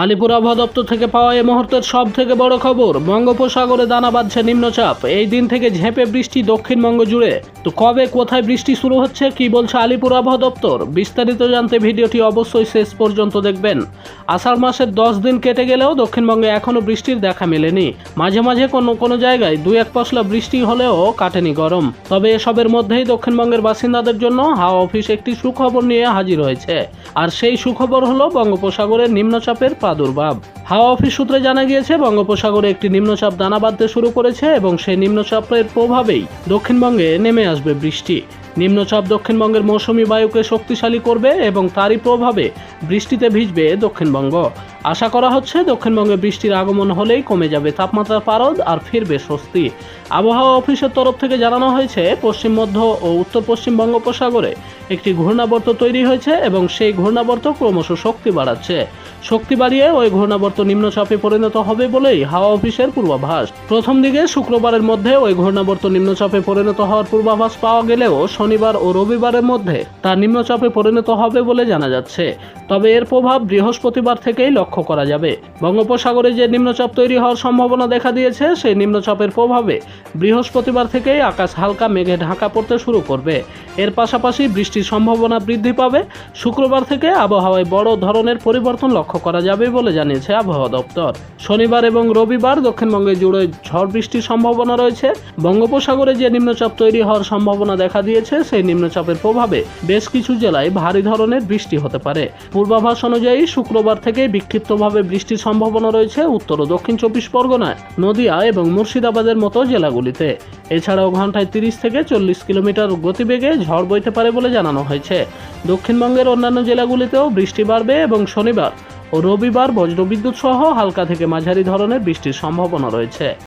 আলিপুর আবহাওয়া দপ্তর থেকে পাওয়া এই মুহূর্তের সব থেকে বড় খবর, বঙ্গোপসাগরে দানা বাঁধছে নিম্নচাপ। এই দিন থেকে ঝেঁপে বৃষ্টি দক্ষিণবঙ্গ জুড়ে। তো কবে কোথায় বৃষ্টি শুরু হচ্ছে, কি বলছে আলিপুর আবহাওয়া দপ্তর? বিস্তারিত জানতে ভিডিওটি অবশ্যই শেষ পর্যন্ত দেখবেন। আষাঢ় মাসের দশ দিন কেটে গেলেও দক্ষিণবঙ্গে এখনও বৃষ্টির দেখা মেলেনি। মাঝে মাঝে কোনো কোনো জায়গায় দুই এক পশলা বৃষ্টি হলেও কাটেনি গরম। তবে এসবের মধ্যেই দক্ষিণবঙ্গের বাসিন্দাদের জন্য হাওয়া অফিস একটি সুখবর নিয়ে হাজির হয়েছে। আর সেই সুখবর হলো বঙ্গোপসাগরের নিম্নচাপের প্রাদুর্ভাব। হাওয়া অফিস সূত্রে জানা গিয়েছে, বঙ্গোপসাগরে একটি নিম্নচাপ দানা বাঁধতে শুরু করেছে এবং সেই নিম্নচাপের প্রভাবেই দক্ষিণবঙ্গে নেমে আসবে বৃষ্টি। নিম্নচাপ দক্ষিণবঙ্গের মৌসুমী বায়ুকে শক্তিশালী করবে এবং তারই প্রভাবে বৃষ্টিতে ভিজবে দক্ষিণবঙ্গ। আশা করা হচ্ছে দক্ষিণবঙ্গে বৃষ্টির আগমন হলেই কমে যাবে তাপমাত্রার পারদ আর ফিরবে স্বস্তি। আবহাওয়া অফিসের তরফ থেকে জানানো হয়েছে, পশ্চিম মধ্য ও উত্তর পশ্চিম বঙ্গোপসাগরে একটি ঘূর্ণাবর্ত তৈরি হয়েছে এবং সেই ঘূর্ণাবর্ত ক্রমশ শক্তি বাড়াচ্ছে। শক্তি বাড়িয়ে ওই ঘূর্ণাবর্ত নিম্নচাপে পরিণত হবে বলেই হাওয়া অফিসের পূর্বাভাস। প্রথম দিকে শুক্রবারের মধ্যে ওই ঘূর্ণাবর্ত নিম্নচাপে পরিণত হওয়ার পূর্বাভাস পাওয়া গেলেও শনিবার ও রবিবারের মধ্যে তা নিম্নচাপে পরিণত হবে বলে জানা যাচ্ছে। তবে এর প্রভাব বৃহস্পতিবার থেকেই লক্ষ্য করা যাবে। বঙ্গোপসাগরে যে নিম্নচাপ তৈরি হওয়ার সম্ভাবনা দেখা দিয়েছে, সেই নিম্নচাপের প্রভাবে বৃহস্পতিবার থেকেই আকাশ হালকা মেঘে ঢাকা পড়তে শুরু করবে। এর পাশাপাশি বৃষ্টির সম্ভাবনা বৃদ্ধি পাবে। শুক্রবার থেকে আবহাওয়ায় বড় ধরনের পরিবর্তন লক্ষ্য করা যাবে বলে জানিয়েছে আবহাওয়া দপ্তর। শনিবার এবং রবিবার দক্ষিণবঙ্গে জুড়ে ঝড় বৃষ্টির সম্ভাবনা রয়েছে। বঙ্গোপসাগরে যে নিম্নচাপ তৈরি হওয়ার সম্ভাবনা দেখা দিয়েছে, সেই নিম্নচাপের প্রভাবে বেশ কিছু জেলায় ভারী ধরনের বৃষ্টি হতে পারে। পূর্বাভাস অনুযায়ী শুক্রবার থেকে বিক্ষিপ্তভাবে বৃষ্টির সম্ভাবনা রয়েছে উত্তর ও দক্ষিণ চব্বিশ পরগনায়, নদিয়া এবং মুর্শিদাবাদের মতো জেলাগুলিতে। এছাড়াও ঘন্টায় তিরিশ থেকে চল্লিশ কিলোমিটার গতিবেগে ঝড় বইতে পারে বলে জানানো হয়েছে। দক্ষিণবঙ্গের অন্যান্য জেলাগুলিতেও বৃষ্টি বাড়বে এবং শনিবার ও রবিবার বজ্রবিদ্যুৎ সহ হালকা থেকে মাঝারি ধরনের বৃষ্টির সম্ভাবনা রয়েছে।